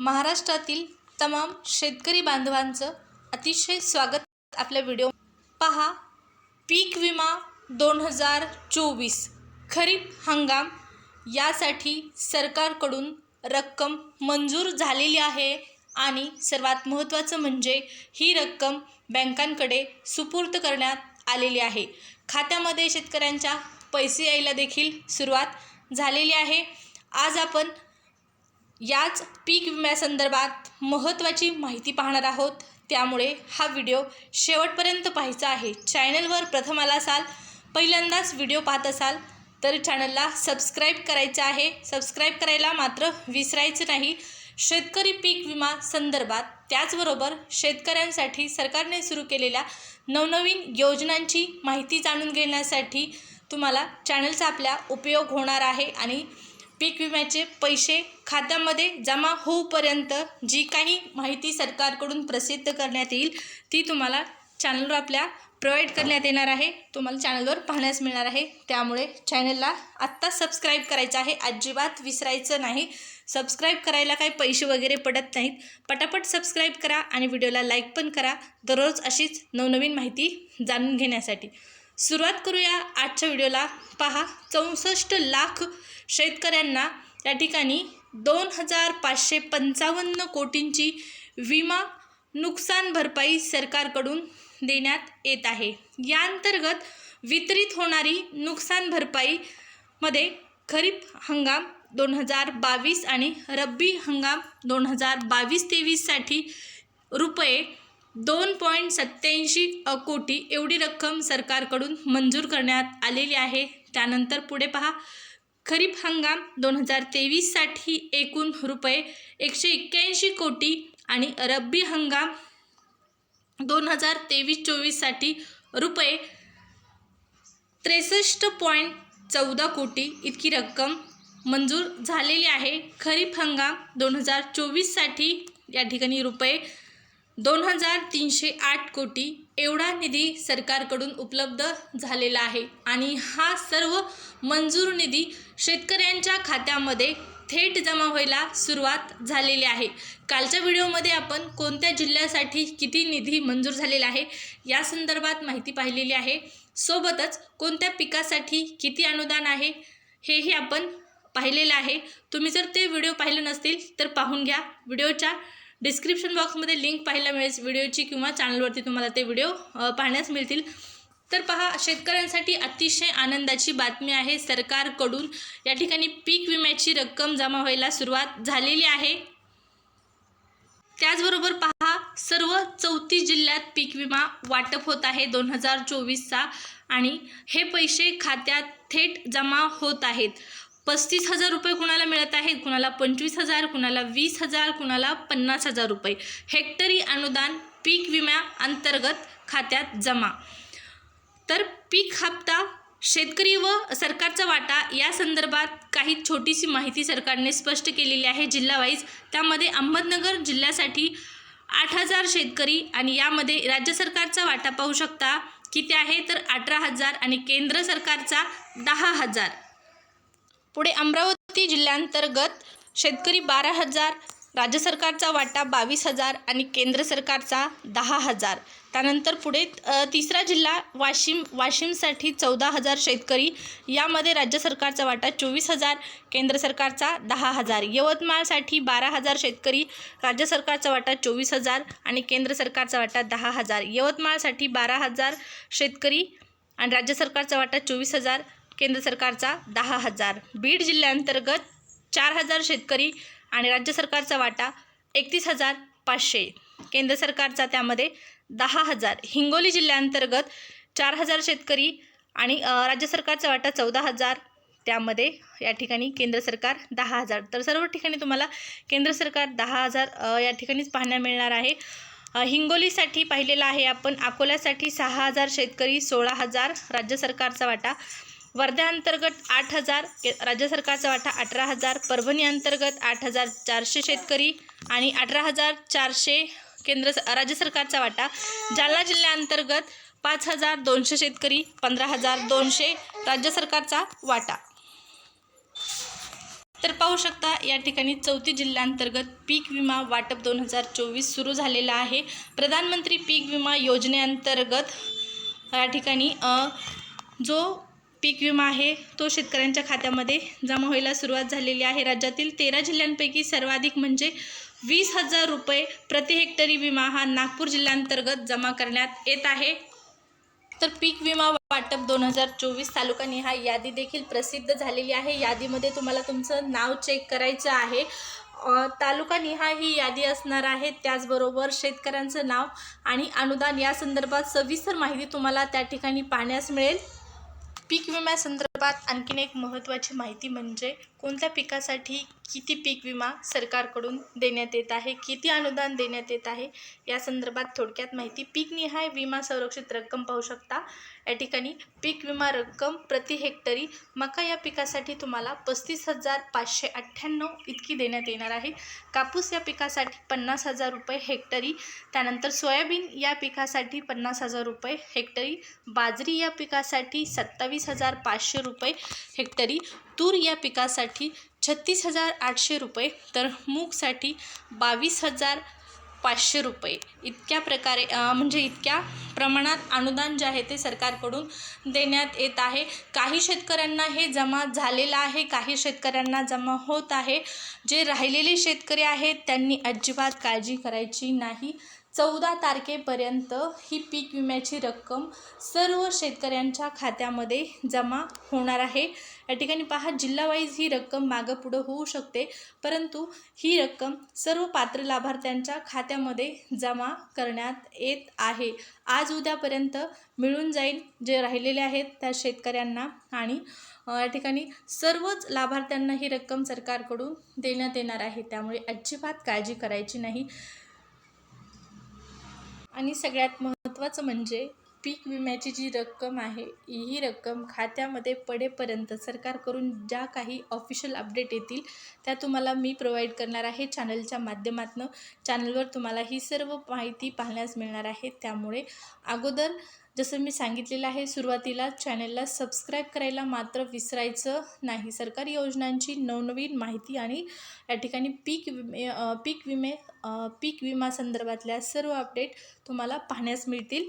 महाराष्ट्रातील तमाम शेतकरी बांधवांचं अतिशय स्वागत. आपल्या व्हिडिओ पहा. पीक विमा दोन हजार चोवीस खरीप हंगाम यासाठी सरकारकडून रक्कम मंजूर झालेली आहे आणि सर्वात महत्त्वाचं म्हणजे ही रक्कम बँकांकडे सुपूर्द करण्यात आलेली आहे. खात्यामध्ये शेतकऱ्यांच्या पैसे यायला देखील सुरुवात झालेली आहे. आज आपण याच पीक विम्यासंदर्भात महत्त्वाची माहिती पाहणार आहोत. त्यामुळे हा व्हिडिओ शेवटपर्यंत पाहायचा आहे. चॅनलवर प्रथम आला असाल पहिल्यांदाच व्हिडिओ पाहत असाल तर चॅनलला सबस्क्राईब करायचं आहे. सबस्क्राईब करायला मात्र विसरायचं नाही. शेतकरी पीक विमा संदर्भात त्याचबरोबर शेतकऱ्यांसाठी सरकारने सुरू केलेल्या नवनवीन योजनांची माहिती जाणून घेण्यासाठी तुम्हाला चॅनलचा आपल्या उपयोग होणार आहे आणि पीक विम्याचे पैसे खात्यामध्ये जमा होऊपर्यंत जी काही माहिती सरकारकडून प्रसिद्ध करण्यात येईल ती तुम्हाला चॅनलवर आपल्या प्रोव्हाइड करण्यात येणार आहे. तुम्हाला चॅनलवर पाहण्यास मिळणार आहे. त्यामुळे चॅनलला आत्ता सबस्क्राईब करायचं आहे. अजिबात विसरायचं नाही. सबस्क्राईब करायला काही पैसे वगैरे पडत नाहीत. पटापट सबस्क्राईब करा आणि व्हिडिओला लाईक पण करा. दररोज अशीच नवनवीन माहिती जाणून घेण्यासाठी. सुरुवात करूया आजच्या व्हिडिओला. पहा चौसष्ट लाख शेतकऱ्यांना या ठिकाणी दोन हजार पाचशे पंचावन्न कोटींची विमा नुकसान भरपाई सरकारकडून देण्यात येत आहे. या अंतर्गत वितरित होणारी नुकसान भरपाईमध्ये खरीप हंगाम दोन हजार बावीस आणि रब्बी हंगाम दोन हजार बावीस तेवीससाठी रुपये दोन पॉईंट सत्याऐंशी कोटी एवढी रक्कम सरकारकडून मंजूर करण्यात आलेली आहे. त्यानंतर पुढे पहा. खरीप हंगाम दोन हजार तेवीससाठी एकूण रुपये एकशे एक्क्याऐंशी कोटी आणि रब्बी हंगाम दोन हजार तेवीस चोवीससाठी रुपये त्रेसष्ट पॉईंट चौदा कोटी इतकी रक्कम मंजूर झालेली आहे. खरीप हंगाम दोन हजार चोवीससाठी या ठिकाणी रुपये दोन हजार तीनशे आठ कोटी एवढा निधी सरकारकडून उपलब्ध झालेला आहे. आणि हा सर्व मंजूर निधी शेतकऱ्यांच्या खात्यामध्ये थेट जमा व्हायला सुरुवात झालेली आहे. कालच्या व्हिडिओमध्ये आपण कोणत्या जिल्ह्यासाठी किती निधी मंजूर झालेला आहे या संदर्भात माहिती पाहिलेली आहे. सोबतच कोणत्या पिकासाठी किती अनुदान आहे हेही आपण पाहिलेलं आहे. तुम्ही जर ते व्हिडिओ पाहिले नसतील तर पाहून घ्या. व्हिडिओच्या डिस्क्रिप्शन बॉक्समध्ये लिंक पाहायला मिळेल व्हिडिओची किंवा चॅनलवरती तुम्हाला ते व्हिडिओ पाहण्यास मिळतील. तर पहा शेतकऱ्यांसाठी अतिशय आनंदाची बातमी आहे. सरकारकडून या ठिकाणी पीक विम्याची रक्कम जमा व्हायला सुरुवात झालेली आहे. त्याचबरोबर पहा सर्व चौतीस जिल्ह्यात पीक विमा वाटप होत आहे दोन हजार चोवीसचा आणि हे पैसे खात्यात थेट जमा होत आहेत. पस्तीस हजार रुपये कुणाला मिळत आहेत? कुणाला पंचवीस हजार कुणाला वीस हजार कुणाला पन्नास हजार रुपये. हेक्टरी अनुदान पीक विम्या अंतर्गत खात्यात जमा. तर पीक हप्ता शेतकरी व सरकारचा वाटा या संदर्भात काही छोटीशी माहिती सरकारने स्पष्ट केलेली आहे जिल्हावाईज. त्यामध्ये अहमदनगर जिल्ह्यासाठी आठ हजार शेतकरी आणि यामध्ये राज्य सरकारचा वाटा पाहू शकता किती आहे तर अठरा हजार आणि केंद्र सरकारचा दहा हजार. पुढे अमरावती जिल्ह्यांतर्गत शेतकरी बारा हजार राज्य सरकारचा वाटा बावीस हजार आणि केंद्र सरकारचा दहा हजार. त्यानंतर पुढे तिसरा जिल्हा वाशिम वाशिमसाठी चौदा हजार शेतकरी. यामध्ये राज्य सरकारचा वाटा चोवीस हजार केंद्र सरकारचा दहा हजार. यवतमाळसाठी बारा हजार शेतकरी राज्य सरकारचा वाटा चोवीस हजार आणि केंद्र सरकारचा वाटा दहा हजार. यवतमाळसाठी बारा हजार शेतकरी आणि राज्य सरकारचा वाटा चोवीस हजार. केंद्र सरकारचा दहा हजार. बीड जिल्ह्याअंतर्गत चार हजार शेतकरी आणि राज्य सरकारचा वाटा एकतीस हजार पाचशे. केंद्र सरकारचा त्यामध्ये दहा हजार. हिंगोली जिल्ह्याअंतर्गत चार हजार शेतकरी आणि राज्य सरकारचा वाटा चौदा हजार. त्यामध्ये या ठिकाणी केंद्र सरकार दहा हजार. तर सर्व ठिकाणी तुम्हाला केंद्र सरकार दहा हजार या ठिकाणीच पाहण्या मिळणार आहे. हिंगोलीसाठी पाहिलेलं आहे आपण अकोल्यासाठी सहा हजार शेतकरी सोळा हजार राज्य सरकारचा वाटा. वर्धा अंतर्गत आठ हजार के राज्य सरकारचा वाटा अठरा हजार परभणी अंतर्गत आठ हजार चारशे शेतकरी आणि अठरा हजार चारशे केंद्र राज्य सरकारचा वाटा. जालना जिल्ह्याअंतर्गत पाच हजार दोनशे शेतकरी पंधरा हजार दोनशे राज्य सरकारचा वाटा. तर पाहू शकता या ठिकाणी चौथी जिल्ह्यांतर्गत पीक विमा वाटप दोन हजार चोवीस सुरू झालेला आहे. प्रधानमंत्री पीक विमा योजनेअंतर्गत या ठिकाणी जो पीक विमा आहे. तो शेतकऱ्यांच्या खात्यामध्ये जमा व्हायला सुरुवात झालेली आहे. राज्यातील तेरा जिल्ह्यांपैकी सर्वाधिक म्हणजे वीस हजार रुपये प्रति हेक्टरी विमा हा नागपूर जिल्ह्यांतर्गत जमा करण्यात येत आहे. तर पीक विमा वाटप दोन हजार चोवीस तालुका हा यादी देखील प्रसिद्ध झालेली आहे. यादीमध्ये तुम्हाला तुमचं नाव चेक करायचं आहे. अ, तालुका निहाय ही यादी असणार आहे. त्याचबरोबर शेतकऱ्यांचं नाव आणि अनुदान या संदर्भात सविस्तर माहिती तुम्हाला त्या ठिकाणी पाहण्यास मिळेल. पीक विम्यासंदर्भात आणखीन एक महत्त्वाची माहिती म्हणजे कोणत्या पिकासाठी किती पीक विमा सरकारकडून देण्यात येत आहे किती अनुदान देण्यात येत आहे या संदर्भात थोडक्यात माहिती. पीकनिहाय विमा संरक्षित रक्कम पाहू शकता. या ठिकाणी पीक विमा रक्कम प्रति हेक्टरी मका या पिकासाठी तुम्हाला पस्तीस हजार पाचशे अठ्ठ्याण्णव इतकी देण्यात येणार आहे. कापूस या पिकासाठी पन्नास हजार रुपये हेक्टरी त्यानंतर सोयाबीन या पिकासाठी पन्नास हजार रुपये हेक्टरी बाजरी या पिकासाठी सत्तावीस हजार पाचशे रुपये हेक्टरी तूर या पिकासाठी छत्तीस हजार आठशे रुपये तर मूगसाठी बावीस हजार पाचशे रुपये. इतक्या प्रकारे म्हणजे इतक्या प्रमाणात अनुदान जे आहे ते सरकारकडून देण्यात येत आहे. काही शेतकऱ्यांना हे जमा झालेलं आहे काही शेतकऱ्यांना जमा होत आहे. जे राहिलेले शेतकरी आहेत त्यांनी अजिबात काळजी करायची नाही. चौदा तारखेपर्यंत ही पीक विम्याची रक्कम सर्व शेतकऱ्यांच्या खात्यामध्ये जमा होणार आहे. या ठिकाणी पहा जिल्हावाईज ही रक्कम मागं पुढं होऊ शकते परंतु ही रक्कम सर्व पात्र लाभार्थ्यांच्या खात्यामध्ये जमा करण्यात येत आहे. आज उद्यापर्यंत मिळून जाईल जे राहिलेले आहेत त्या शेतकऱ्यांना आणि या ठिकाणी सर्वच लाभार्थ्यांना ही रक्कम सरकारकडून देण्यात येणार आहे. त्यामुळे अजिबात काळजी करायची नाही. आणि सगळ्यात महत्त्वाचं म्हणजे पीक विम्याची जी रक्कम आहे ही रक्कम खात्यामध्ये पडेपर्यंत सरकारकडून ज्या काही ऑफिशियल अपडेट येतील त्या तुम्हाला मी प्रोव्हाइड करणार आहे चॅनलच्या माध्यमातून. चॅनलवर तुम्हाला ही सर्व माहिती पाहण्यास मिळणार आहे. त्यामुळे अगोदर जसं मी सांगितलेलं आहे सुरुवातीला चॅनलला सबस्क्राईब करायला मात्र विसरायचं नाही. सरकारी योजनांची नवनवीन माहिती आणि या ठिकाणी पीक विमे पीक विमे पीक विमा संदर्भातल्या सर्व अपडेट तुम्हाला पाहण्यास मिळतील.